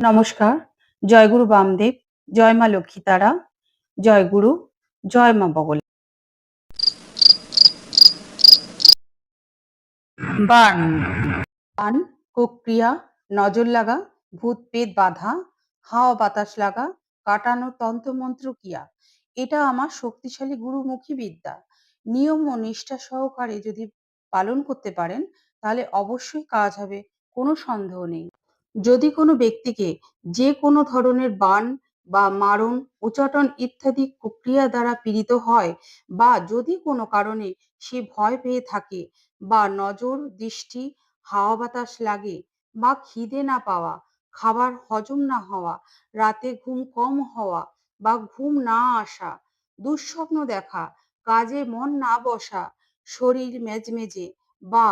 নমস্কার। জয়গুরু বামদেব, জয় মা লক্ষ্মী তারা জয় গুরু, জয় মা বগল বান। বান কুক্রিয়া নজর লাগা, ভূত পেট বাধা, হাওয়া বাতাস লাগা, কাটানো তন্ত্রমন্ত্র কিয়া। এটা আমার শক্তিশালী গুরুমুখী বিদ্যা। নিয়ম ও নিষ্ঠা সহকারে যদি পালন করতে পারেন, তাহলে অবশ্যই কাজ হবে, কোনো সন্দেহ নেই। যদি কোনো ব্যক্তিকে যে কোনো ধরনের বান বা মারণ, উচাটন ইত্যাদি কুক্রিয়া দ্বারা পীড়িত হয় বা যদি কোনো কারণে সে ভয় পেয়ে থাকে বা নজর, দৃষ্টি, হাওয়া বাতাস লাগে বা খিদে না পাওয়া, খাবার হজম না হওয়া, রাতে ঘুম কম হওয়া বা ঘুম না আসা, দুঃস্বপ্ন দেখা, কাজে মন না বসা, শরীর মেজমেজে বা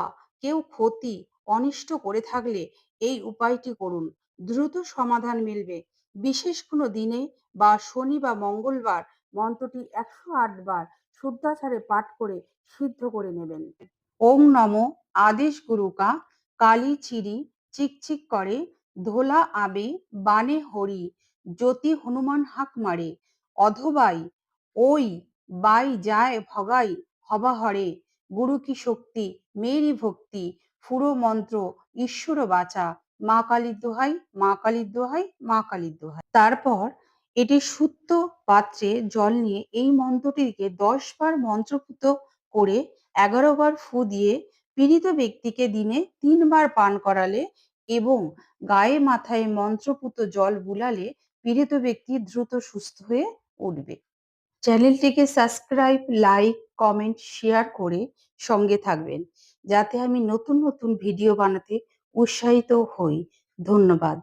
কেউ ক্ষতি, অনিষ্ট করে থাকলে এই উপায়টি করুন। দ্রুত সমাধান মিলবে। বিশেষ কোনো দিনে বা শনি বা মঙ্গলবার মন্ত্রটি একশো বার শুদ্ধাচারে পাঠ করে সিদ্ধ করে নেবেন। ওম নম আদেশ গুরুকা কালী চিরি চিকচিক করে ধোলা আবে বানে হরি জ্যোতি হনুমান হাক মারে অধবাই ওই বাই যায় ভগাই হবা হরে গুরু কি শক্তি, মেরি ভক্তি, ফুরো মন্ত্র, ঈশ্বর বাঁচা, মা কালীর দোহাই, মা কালীর দোহাই, মা কালীর দোহাই। তারপর এটি সুত্ত পাত্রে জল নিয়ে এই মন্ত্রটিকে দশ বার মন্ত্রপুত করে এগারো বার ফু দিয়ে পীড়িত ব্যক্তিকে দিনে তিনবার পান করালে এবং গায়ে মাথায় মন্ত্রপুত জল বুলালে পীড়িত ব্যক্তি দ্রুত সুস্থ হয়ে উঠবে। চ্যানেলটিকে সাবস্ক্রাইব, লাইক, কমেন্ট, শেয়ার করে সঙ্গে থাকবেন। যাতে আমি নতুন নতুন ভিডিও বানাতে উৎসাহিত হই। ধন্যবাদ।